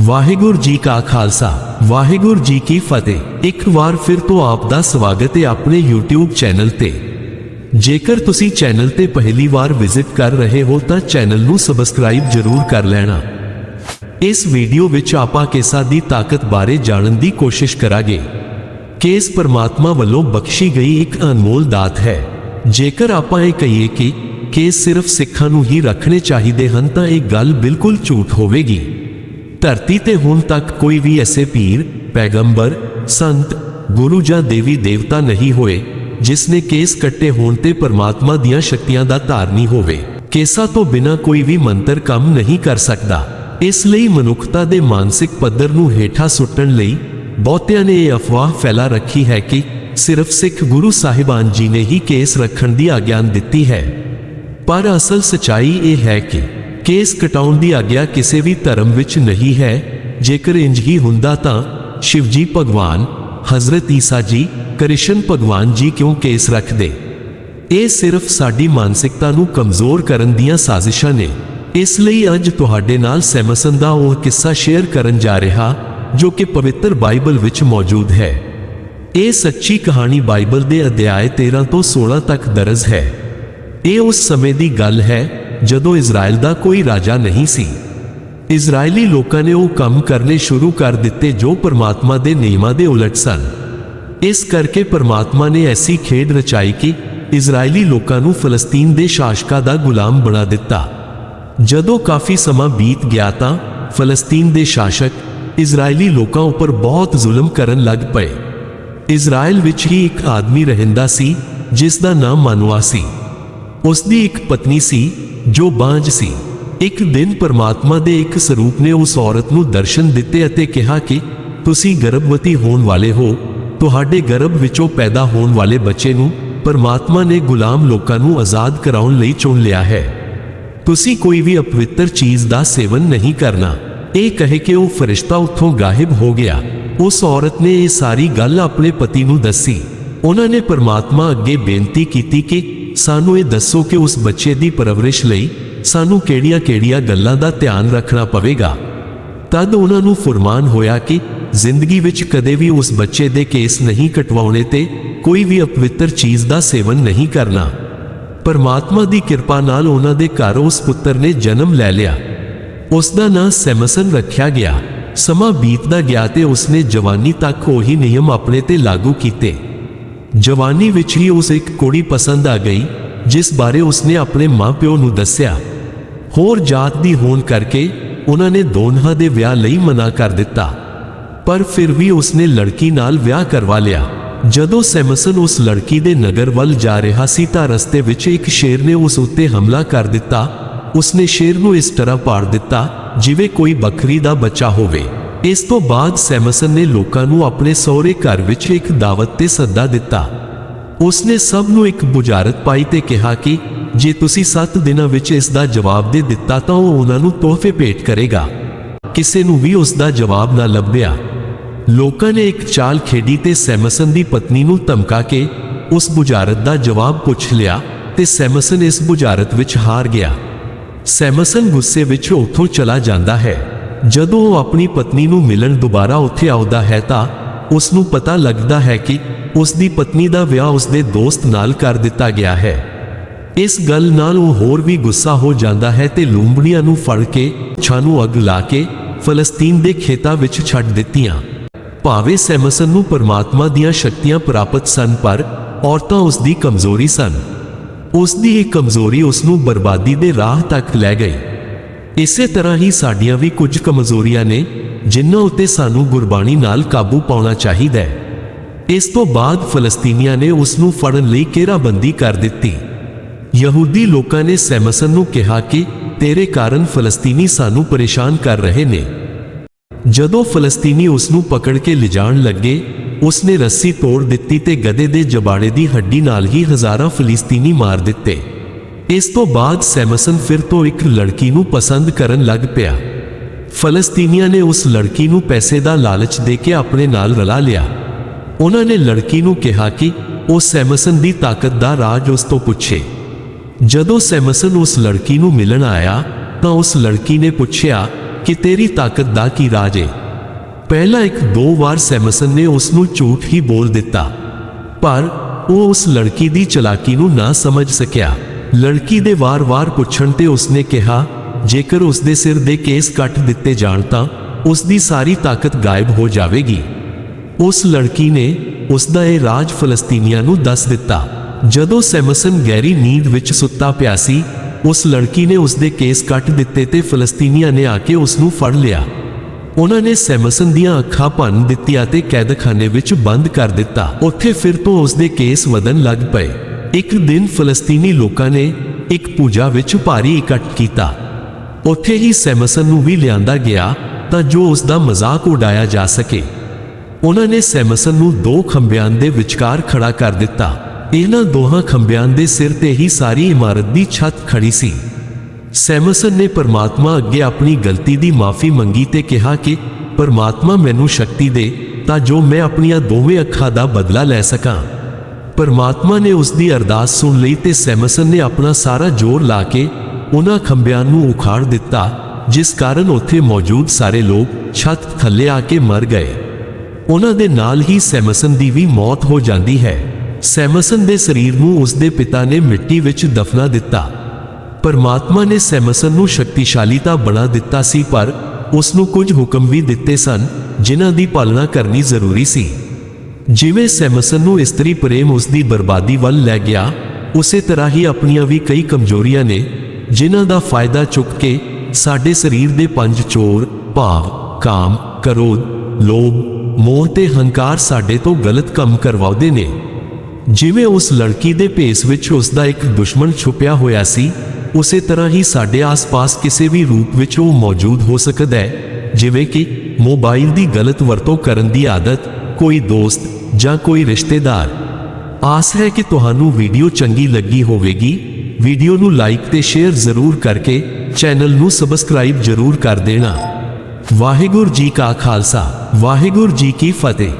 ਵਾਹਿਗੁਰੂ ਜੀ ਕਾ ਖਾਲਸਾ, ਵਾਹਿਗੁਰੂ ਜੀ ਕੀ ਫਤਿਹ। ਇੱਕ ਵਾਰ ਫਿਰ ਤੋਂ ਆਪ ਦਾ ਸਵਾਗਤ ਹੈ ਆਪਣੇ YouTube ਚੈਨਲ ਤੇ। ਜੇਕਰ ਤੁਸੀਂ ਚੈਨਲ ਤੇ ਪਹਿਲੀ ਵਾਰ ਵਿਜ਼ਿਟ ਕਰ ਰਹੇ ਹੋ ਤਾਂ ਚੈਨਲ ਨੂੰ ਸਬਸਕ੍ਰਾਈਬ ਜ਼ਰੂਰ ਕਰ ਲੈਣਾ। ਇਸ ਵੀਡੀਓ ਵਿੱਚ ਆਪਾਂ ਕੇਸਾਂ ਦੀ ਤਾਕਤ ਬਾਰੇ ਜਾਣਨ ਦੀ ਕੋਸ਼ਿਸ਼ ਕਰਾਂਗੇ। ਕੇਸ ਪਰਮਾਤਮਾ ਵੱਲੋਂ ਬਖਸ਼ੀ ਗਈ ਇੱਕ ਅਨਮੋਲ ਦਾਤ ਹੈ। ਜੇਕਰ ਆਪਾਂ ਇਹ ਕਹੀਏ ਕਿ ਕੇਸ ਸਿਰਫ ਸਿੱਖਾਂ ਨੂੰ ਹੀ ਰੱਖਣੇ ਚਾਹੀਦੇ ਹਨ ਤਾਂ ਇਹ ਗੱਲ ਬਿਲਕੁਲ ਝੂਠ ਹੋਵੇਗੀ। ਧਰਤੀ ਤੇ ਹੁਣ ਤੱਕ ਕੋਈ ਵੀ ਐਸੇ ਪੀਰ, ਪੈਗੰਬਰ, ਸੰਤ, ਗੁਰੂ ਜਾਂ ਦੇਵੀ ਦੇਵਤਾ ਨਹੀਂ ਹੋਏ, ਜਿਸ ਨੇ ਕੇਸ ਕੱਟੇ ਹੋਣ ਤੇ ਪਰਮਾਤਮਾ ਦੀਆਂ ਸ਼ਕਤੀਆਂ ਦਾ ਧਾਰਨੀ ਹੋਵੇ। ਕੇਸਾਂ ਤੋਂ ਬਿਨਾਂ ਕੋਈ ਵੀ ਮੰਤਰ ਕੰਮ ਨਹੀਂ ਕਰ ਸਕਦਾ। ਇਸ ਲਈ ਮਨੁੱਖਤਾ ਦੇ ਮਾਨਸਿਕ ਪੱਧਰ ਨੂੰ ਹੇਠਾਂ ਸੁੱਟਣ ਲਈ ਬਹੁਤਿਆਂ ਨੇ ਇਹ ਅਫਵਾਹ ਫੈਲਾ ਰੱਖੀ ਹੈ ਕਿ ਸਿਰਫ ਸਿੱਖ ਗੁਰੂ ਸਾਹਿਬਾਨ ਜੀ ਨੇ ਹੀ ਕੇਸ ਰੱਖਣ ਦੀ ਆਗਿਆ ਦਿੱਤੀ ਹੈ। ਪਰ ਅਸਲ ਸਚਾਈ ਇਹ ਹੈ ਕਿ ਕੇਸ ਕਟਾਉਣ ਦੀ ਆਗਿਆ ਕਿਸੇ ਵੀ ਧਰਮ ਵਿੱਚ ਨਹੀਂ ਹੈ। ਜੇਕਰ ਇੰਜ ਹੀ ਹੁੰਦਾ ਤਾਂ ਸ਼ਿਵਜੀ ਭਗਵਾਨ, ਹਜ਼ਰਤ ਈਸਾ ਜੀ, ਕ੍ਰਿਸ਼ਨ ਭਗਵਾਨ ਜੀ ਕਿਉਂ ਕੇਸ ਰੱਖਦੇ? ਇਹ ਸਿਰਫ ਸਾਡੀ ਮਾਨਸਿਕਤਾ ਨੂੰ ਕਮਜ਼ੋਰ ਕਰਨ ਦੀਆਂ ਸਾਜ਼ਿਸ਼ਾਂ ਨੇ। ਇਸ ਲਈ ਅੱਜ ਤੁਹਾਡੇ ਨਾਲ ਸੈਮਸਨ ਦਾ ਉਹ ਕਿੱਸਾ ਸ਼ੇਅਰ ਕਰਨ ਜਾ ਰਿਹਾ, ਜੋ ਕਿ ਪਵਿੱਤਰ ਬਾਈਬਲ ਵਿੱਚ ਮੌਜੂਦ ਹੈ। ਇਹ ਸੱਚੀ ਕਹਾਣੀ ਬਾਈਬਲ ਦੇ ਅਧਿਆਇ 13 ਤੋਂ 16 ਤੱਕ ਦਰਜ ਹੈ। ਇਹ ਉਸ ਸਮੇਂ ਦੀ ਗੱਲ ਹੈ ਜਦੋਂ ਇਜ਼ਰਾਈਲ ਦਾ ਕੋਈ ਰਾਜਾ ਨਹੀਂ ਸੀ। ਇਜ਼ਰਾਈਲੀ ਲੋਕਾਂ ਨੇ ਉਹ ਕੰਮ ਕਰਨੇ ਸ਼ੁਰੂ ਕਰ ਦਿੱਤੇ ਜੋ ਪਰਮਾਤਮਾ ਦੇ ਨਿਯਮਾਂ ਦੇ ਉਲਟ ਸਨ। ਇਸ ਕਰਕੇ ਪਰਮਾਤਮਾ ਨੇ ਐਸੀ ਖੇਡ ਰਚਾਈ ਕਿ ਇਜ਼ਰਾਈਲੀ ਲੋਕਾਂ ਨੂੰ ਫਲਸਤੀਨ ਦੇ ਸ਼ਾਸਕਾਂ ਦਾ ਗੁਲਾਮ ਬਣਾ ਦਿੱਤਾ। ਜਦੋਂ ਕਾਫੀ ਸਮਾਂ ਬੀਤ ਗਿਆ ਤਾਂ ਫਲਸਤੀਨ ਦੇ ਸ਼ਾਸਕ ਇਜ਼ਰਾਈਲੀ ਲੋਕਾਂ ਉੱਪਰ ਬਹੁਤ ਜ਼ੁਲਮ ਕਰਨ ਲੱਗ ਪਏ। ਇਜ਼ਰਾਈਲ ਵਿੱਚ ਹੀ ਇੱਕ ਆਦਮੀ ਰਹਿੰਦਾ ਸੀ, ਜਿਸ ਦਾ ਨਾਮ ਮਨੁਆ ਸੀ। ਉਸ ਦੀ ਇੱਕ ਪਤਨੀ ਸੀ, ਜੋ ਬਾਂਝ ਸੀ। ਇੱਕ ਦਿਨ ਪਰਮਾਤਮਾ ਦੇ ਇੱਕ ਸਰੂਪ ਨੇ ਉਸ ਔਰਤ ਨੂੰ ਦਰਸ਼ਨ ਦਿੱਤੇ ਅਤੇ ਕਿਹਾ ਕਿ, ਤੁਸੀਂ ਗਰਭਵਤੀ ਹੋਣ ਵਾਲੇ ਹੋ। ਤੁਹਾਡੇ ਗਰਭ ਵਿੱਚੋਂ ਪੈਦਾ ਹੋਣ ਵਾਲੇ ਬੱਚੇ ਨੂੰ ਪਰਮਾਤਮਾ ਨੇ ਗੁਲਾਮ ਲੋਕਾਂ ਨੂੰ ਆਜ਼ਾਦ ਕਰਾਉਣ ਲਈ ਚੁਣ ਲਿਆ ਹੈ। ਤੁਸੀਂ ਕੋਈ ਵੀ ਅਪਵਿੱਤਰ ਚੀਜ਼ ਦਾ ਸੇਵਨ ਨਹੀਂ ਕਰਨਾ। ਇਹ ਕਹੇ ਕਿ ਉਹ ਫਰਿਸ਼ਤਾ ਉੱਥੋਂ ਗਾਇਬ ਹੋ ਗਿਆ। ਉਸ ਔਰਤ ਨੇ ਇਹ ਸਾਰੀ ਗੱਲ ਆਪਣੇ ਪਤੀ ਨੂੰ ਦੱਸੀ। ਉਹਨਾਂ ਨੇ ਪਰਮਾਤਮਾ ਅੱਗੇ ਬੇਨਤੀ ਕੀਤੀ ਕਿ ਸਾਨੂੰ ਇਹ ਦੱਸੋ ਕਿ ਉਸ ਬੱਚੇ ਦੀ ਪਰਵਰਿਸ਼ ਲਈ ਸਾਨੂੰ ਕਿਹੜੀਆਂ-ਕਿਹੜੀਆਂ ਗੱਲਾਂ ਦਾ ਧਿਆਨ ਰੱਖਣਾ ਪਵੇਗਾ? ਤਦ ਉਹਨਾਂ ਨੂੰ ਫਰਮਾਨ ਹੋਇਆ ਕਿ ਜ਼ਿੰਦਗੀ ਵਿੱਚ ਕਦੇ ਵੀ ਉਸ ਬੱਚੇ ਦੇ ਕੇਸ ਨਹੀਂ ਕਟਵਾਉਣੇ ਤੇ ਕੋਈ ਵੀ ਅਪਵਿੱਤਰ ਚੀਜ਼ ਦਾ ਸੇਵਨ ਨਹੀਂ ਕਰਨਾ। ਪਰਮਾਤਮਾ ਦੀ ਕਿਰਪਾ ਨਾਲ ਉਹਨਾਂ ਦੇ ਘਰ ਉਸ ਪੁੱਤਰ ਨੇ ਜਨਮ ਲੈ ਲਿਆ। ਉਸ ਦਾ ਨਾਂ ਸੈਮਸਨ ਰੱਖਿਆ ਗਿਆ। ਸਮਾਂ ਬੀਤਦਾ ਗਿਆ ਤੇ ਉਸਨੇ ਜਵਾਨੀ ਤੱਕ ਉਹੀ ਨਿਯਮ ਆਪਣੇ ਤੇ ਲਾਗੂ ਕੀਤੇ। ਜਵਾਨੀ ਵਿੱਚ ਹੀ ਉਸ ਇੱਕ ਕੁੜੀ ਪਸੰਦ ਆ ਗਈ, ਜਿਸ ਬਾਰੇ ਉਸਨੇ ਆਪਣੇ ਮਾਪਿਓ ਨੂੰ ਦੱਸਿਆ। ਹੋਰ ਜਾਤ ਦੀ ਹੋਣ ਕਰਕੇ ਉਹਨਾਂ ਨੇ ਦੋਨਾਂ ਦੇ ਵਿਆਹ ਲਈ ਮਨਾ ਕਰ ਦਿੱਤਾ। ਪਰ ਫਿਰ ਵੀ ਉਸਨੇ ਲੜਕੀ ਨਾਲ ਵਿਆਹ ਕਰਵਾ ਲਿਆ। ਜਦੋਂ ਸੈਮਸਨ ਉਸ ਲੜਕੀ ਦੇ ਨਗਰ ਵੱਲ ਜਾ ਰਿਹਾ ਸੀ ਤਾਂ ਰਸਤੇ ਵਿੱਚ ਇੱਕ ਸ਼ੇਰ ਨੇ ਉਸ ਉੱਤੇ ਹਮਲਾ ਕਰ ਦਿੱਤਾ। ਉਸਨੇ ਸ਼ੇਰ ਨੂੰ ਇਸ ਤਰ੍ਹਾਂ ਪਾੜ ਦਿੱਤਾ, ਜਿਵੇਂ ਕੋਈ ਬੱਕਰੀ ਦਾ ਬੱਚਾ ਹੋਵੇ। ਇਸ ਤੋਂ ਬਾਅਦ ਸੈਮਸਨ ਨੇ ਲੋਕਾਂ ਨੂੰ ਆਪਣੇ ਸਹੁਰੇ ਘਰ ਵਿੱਚ ਇੱਕ ਦਾਵਤ ਤੇ ਸੱਦਾ ਦਿੱਤਾ। ਉਸਨੇ ਸਭ ਨੂੰ ਇੱਕ ਬੁਝਾਰਤ ਪਾਈ ਤੇ ਕਿਹਾ ਕਿ ਜੇ ਤੁਸੀਂ 7 ਦਿਨਾਂ ਵਿੱਚ ਇਸ ਦਾ ਜਵਾਬ ਦੇ ਦਿੱਤਾ ਤਾਂ ਉਹ ਉਹਨਾਂ ਨੂੰ ਤੋਹਫੇ ਭੇਟ ਕਰੇਗਾ। ਕਿਸੇ ਨੂੰ ਵੀ ਉਸ ਦਾ ਜਵਾਬ ਨਾ ਲੱਭਿਆ। ਲੋਕਾਂ ਨੇ ਇੱਕ ਚਾਲ ਖੇਡੀ ਤੇ ਸੈਮਸਨ ਦੀ ਪਤਨੀ ਨੂੰ ਧਮਕਾ ਕੇ ਉਸ ਬੁਝਾਰਤ ਦਾ ਜਵਾਬ ਪੁੱਛ ਲਿਆ ਤੇ ਸੈਮਸਨ ਇਸ ਬੁਝਾਰਤ ਵਿੱਚ ਹਾਰ ਗਿਆ। ਸੈਮਸਨ ਗੁੱਸੇ ਵਿੱਚ ਉੱਥੋਂ ਚਲਾ ਜਾਂਦਾ ਹੈ। ਜਦੋਂ ਉਹ ਆਪਣੀ ਪਤਨੀ ਨੂੰ ਮਿਲਣ ਦੁਬਾਰਾ ਉੱਥੇ ਆਉਂਦਾ ਹੈ ਤਾਂ ਉਸ ਨੂੰ ਪਤਾ ਲੱਗਦਾ ਹੈ ਕਿ ਉਸ ਦੀ ਪਤਨੀ ਦਾ ਵਿਆਹ ਉਸ ਦੇ ਦੋਸਤ ਨਾਲ ਕਰ ਦਿੱਤਾ ਗਿਆ ਹੈ। ਇਸ ਗੱਲ ਨਾਲ ਉਹ ਹੋਰ ਵੀ ਗੁੱਸਾ ਹੋ ਜਾਂਦਾ ਹੈ ਤੇ ਲੂੰਬੜੀਆਂ ਨੂੰ ਫੜ ਕੇ ਛਾਨੂੰ ਅੱਗ ਲਾ ਕੇ, ਫਲਸਤੀਨ ਦੇ ਖੇਤਾਂ ਵਿੱਚ ਛੱਡ ਦਿੱਤੀਆਂ। ਭਾਵੇਂ ਸੈਮਸਨ ਨੂੰ ਪਰਮਾਤਮਾ ਦੀਆਂ ਸ਼ਕਤੀਆਂ ਪ੍ਰਾਪਤ ਸਨ, ਪਰ ਔਰਤਾਂ ਉਸ ਦੀ ਕਮਜ਼ੋਰੀ ਸਨ। ਉਸ ਦੀ ਇਹ ਕਮਜ਼ੋਰੀ ਉਸ ਨੂੰ ਬਰਬਾਦੀ ਦੇ ਰਾਹ ਤੱਕ ਲੈ ਗਈ। ਇਸੇ ਤਰ੍ਹਾਂ ਹੀ ਸਾਡੀਆਂ ਵੀ ਕੁਝ ਕਮਜ਼ੋਰੀਆਂ ਨੇ, ਜਿਨ੍ਹਾਂ ਉੱਤੇ ਸਾਨੂੰ ਗੁਰਬਾਣੀ ਨਾਲ ਕਾਬੂ ਪਾਉਣਾ ਚਾਹੀਦਾ ਹੈ। ਇਸ ਤੋਂ ਬਾਅਦ ਫਲਸਤੀਨੀਆਂ ਨੇ ਉਸ ਨੂੰ ਫੜਨ ਲਈ ਘੇਰਾਬੰਦੀ ਕਰ ਦਿੱਤੀ। ਯਹੂਦੀ ਲੋਕਾਂ ਨੇ ਸੈਮਸਨ ਨੂੰ ਕਿਹਾ ਕਿ ਤੇਰੇ ਕਾਰਨ ਫਲਸਤੀਨੀ ਸਾਨੂੰ ਪਰੇਸ਼ਾਨ ਕਰ ਰਹੇ ਨੇ। ਜਦੋਂ ਫਲਸਤੀਨੀ ਉਸ ਨੂੰ ਪਕੜ ਕੇ ਲਿਜਾਣ ਲੱਗੇ ਉਸ ਨੇ ਰੱਸੀ ਤੋੜ ਦਿੱਤੀ ਤੇ ਗਧੇ ਦੇ ਜਬਾੜੇ ਦੀ ਹੱਡੀ ਨਾਲ ਹੀ ਹਜ਼ਾਰਾਂ ਫਲਸਤੀਨੀ ਮਾਰ ਦਿੱਤੇ। ਇਸ ਤੋਂ ਬਾਅਦ ਸੈਮਸਨ ਫਿਰ ਤੋਂ ਇੱਕ ਲੜਕੀ ਨੂੰ ਪਸੰਦ ਕਰਨ ਲੱਗ ਪਿਆ। ਫਲਸਤੀਨੀਆਂ ਨੇ ਉਸ ਲੜਕੀ ਨੂੰ ਪੈਸੇ ਦਾ ਲਾਲਚ ਦੇ ਕੇ ਆਪਣੇ ਨਾਲ ਰਲਾ ਲਿਆ। ਉਹਨਾਂ ਨੇ ਲੜਕੀ ਨੂੰ ਕਿਹਾ ਕਿ ਉਹ ਸੈਮਸਨ ਦੀ ਤਾਕਤ ਦਾ ਰਾਜ ਉਸ ਤੋਂ ਪੁੱਛੇ। ਜਦੋਂ ਸੈਮਸਨ ਉਸ ਲੜਕੀ ਨੂੰ ਮਿਲਣ ਆਇਆ, ਤਾਂ ਉਸ ਲੜਕੀ ਨੇ ਪੁੱਛਿਆ ਕਿ ਤੇਰੀ ਤਾਕਤ ਦਾ ਕੀ ਰਾਜ ਹੈ ਪਹਿਲਾਂ ਇੱਕ ਦੋ ਵਾਰ ਸੈਮਸਨ ਨੇ ਉਸ ਨੂੰ ਝੂਠ ਹੀ ਬੋਲ ਦਿੱਤਾ। ਪਰ ਉਹ ਉਸ ਲੜਕੀ ਦੀ ਚਲਾਕੀ ਨੂੰ ਨਾ ਸਮਝ ਸਕਿਆ। ਲੜਕੀ ਦੇ ਵਾਰ-ਵਾਰ ਪੁੱਛਣ ਤੇ ਉਸਨੇ ਕਿਹਾ, ਜੇਕਰ ਉਸਦੇ ਸਿਰ ਦੇ ਕੇਸ ਕੱਟ ਦਿੱਤੇ ਜਾਣ ਤਾਂ ਉਸ ਦੀ ਸਾਰੀ ਤਾਕਤ ਗਾਇਬ ਹੋ ਜਾਵੇਗੀ। ਉਸ ਲੜਕੀ ਨੇ ਉਸ ਦਾ ਇਹ ਰਾਜ ਫਲਸਤੀਨੀਆਂ ਨੂੰ ਦੱਸ ਦਿੱਤਾ। ਜਦੋਂ ਸੈਮਸਨ ਗਹਿਰੀ ਨੀਂਦ ਵਿੱਚ ਸੁੱਤਾ ਪਿਆ ਸੀ, ਉਸ ਲੜਕੀ ਨੇ ਉਸ ਦੇ ਕੇਸ ਕੱਟ ਦਿੱਤੇ ਤੇ ਫਲਸਤੀਨੀਆਂ ਨੇ ਆ ਕੇ ਉਸ ਨੂੰ ਫੜ ਲਿਆ। ਉਹਨਾਂ ਨੇ ਸੈਮਸਨ ਦੀਆਂ ਅੱਖਾਂ ਭੰਨ ਦਿੱਤੀਆਂ ਤੇ ਕੈਦਖਾਨੇ ਵਿੱਚ ਬੰਦ ਕਰ ਦਿੱਤਾ। ਉੱਥੇ ਫਿਰ ਤੋਂ ਉਸ ਦੇ ਕੇਸ ਵਧਣ ਲੱਗ ਪਏ। ਇੱਕ ਦਿਨ ਫਲਸਤੀਨੀ ਲੋਕਾਂ ਨੇ ਇੱਕ ਪੂਜਾ ਵਿੱਚ ਭਾਰੀ ਇਕੱਠ ਕੀਤਾ। ਉੱਥੇ ਹੀ ਸੈਮਸਨ ਨੂੰ ਵੀ ਲਿਆਂਦਾ ਗਿਆ ਤਾਂ ਜੋ ਉਸ ਦਾ ਮਜ਼ਾਕ ਉਡਾਇਆ ਜਾ ਸਕੇ। ਉਹਨਾਂ ਨੇ ਸੈਮਸਨ ਨੂੰ ਦੋ ਖੰਭਿਆਂ ਦੇ ਵਿਚਕਾਰ ਖੜਾ ਕਰ ਦਿੱਤਾ। ਇਹਨਾਂ ਦੋਹਾਂ ਖੰਭਿਆਂ ਦੇ ਸਿਰ ਤੇ ਹੀ ਸਾਰੀ ਇਮਾਰਤ ਦੀ ਛੱਤ ਖੜੀ ਸੀ। ਸੈਮਸਨ ਨੇ ਪਰਮਾਤਮਾ ਅੱਗੇ ਆਪਣੀ ਗਲਤੀ ਦੀ ਮਾਫੀ ਮੰਗੀ ਤੇ ਕਿਹਾ ਕਿ, ਪਰਮਾਤਮਾ ਮੈਨੂੰ ਸ਼ਕਤੀ ਦੇ ਤਾਂ ਜੋ ਮੈਂ ਆਪਣੀਆਂ ਦੋਵੇਂ ਅੱਖਾਂ ਦਾ ਬਦਲਾ ਲੈ ਸਕਾਂ। ਪਰਮਾਤਮਾ ਨੇ ਉਸ ਦੀ ਅਰਦਾਸ ਸੁਣ ਲਈ ਤੇ ਸੈਮਸਨ ਨੇ ਆਪਣਾ ਸਾਰਾ ਜ਼ੋਰ ਲਾ ਕੇ ਉਹਨਾਂ ਖੰਭਿਆਂ ਨੂੰ ਉਖਾੜ ਦਿੱਤਾ, ਜਿਸ ਕਾਰਨ ਉੱਥੇ ਮੌਜੂਦ ਸਾਰੇ ਲੋਕ ਛੱਤ ਥੱਲੇ ਆ ਕੇ ਮਰ ਗਏ। ਉਹਨਾਂ ਦੇ ਨਾਲ ਹੀ ਸੈਮਸਨ ਦੀ ਵੀ ਮੌਤ ਹੋ ਜਾਂਦੀ ਹੈ। ਸੈਮਸਨ ਦੇ ਸਰੀਰ ਨੂੰ ਉਸ ਦੇ ਪਿਤਾ ਨੇ ਮਿੱਟੀ ਵਿੱਚ ਦਫਨਾ ਦਿੱਤਾ। ਪਰਮਾਤਮਾ ਨੇ ਸੈਮਸਨ ਨੂੰ ਸ਼ਕਤੀਸ਼ਾਲੀ ਤਾਂ ਬਣਾ ਦਿੱਤਾ ਸੀ, ਪਰ ਉਸ ਨੂੰ ਕੁਝ ਹੁਕਮ ਵੀ ਦਿੱਤੇ ਸਨ, ਜਿਨ੍ਹਾਂ ਦੀ ਪਾਲਣਾ ਕਰਨੀ ਜ਼ਰੂਰੀ ਸੀ। ਜਿਵੇਂ ਸੈਮਸਨ ਨੂੰ ਇਸਤਰੀ ਪ੍ਰੇਮ ਉਸ ਦੀ ਬਰਬਾਦੀ ਵੱਲ ਲੈ ਗਿਆ, ਉਸੇ ਤਰ੍ਹਾਂ ਹੀ ਆਪਣੀਆਂ ਵੀ ਕਈ ਕਮਜ਼ੋਰੀਆਂ ਨੇ, ਜਿਨ੍ਹਾਂ ਦਾ ਫਾਇਦਾ ਚੁੱਕ ਕੇ ਸਾਡੇ ਸਰੀਰ ਦੇ ਪੰਜ ਚੋਰ, ਭਾਵ, ਕਾਮ, ਕਰੋਧ, ਲੋਭ, ਮੋਹ ਤੇ ਹੰਕਾਰ ਸਾਡੇ ਤੋਂ ਗਲਤ ਕੰਮ ਕਰਵਾਉਂਦੇ ਨੇ। ਜਿਵੇਂ ਉਸ ਲੜਕੀ ਦੇ ਭੇਸ ਵਿੱਚ ਉਸ ਦਾ ਇੱਕ ਦੁਸ਼ਮਣ ਛੁਪਿਆ ਹੋਇਆ ਸੀ, ਉਸੇ ਤਰ੍ਹਾਂ ਹੀ ਸਾਡੇ ਆਸ-ਪਾਸ ਕਿਸੇ ਵੀ ਰੂਪ ਵਿੱਚ ਉਹ ਮੌਜੂਦ ਹੋ ਸਕਦਾ ਹੈ, ਜਿਵੇਂ ਕਿ ਮੋਬਾਈਲ ਦੀ ਗਲਤ ਵਰਤੋਂ ਕਰਨ ਦੀ ਆਦਤ, ਕੋਈ ਦੋਸਤ ਜਾਂ ਕੋਈ ਰਿਸ਼ਤੇਦਾਰ ਆਸ ਹੈ ਕਿ ਤੁਹਾਨੂੰ ਵੀਡੀਓ ਚੰਗੀ ਲੱਗੀ ਹੋਵੇਗੀ, ਵੀਡੀਓ ਨੂੰ ਲਾਈਕ ਤੇ ਸ਼ੇਅਰ ਜ਼ਰੂਰ ਕਰਕੇ ਚੈਨਲ ਨੂੰ ਸਬਸਕ੍ਰਾਈਬ ਜ਼ਰੂਰ ਕਰ ਦੇਣਾ। ਵਾਹਿਗੁਰੂ ਜੀ ਕਾ ਖਾਲਸਾ, ਵਾਹਿਗੁਰੂ ਜੀ ਕੀ ਫਤਿਹ।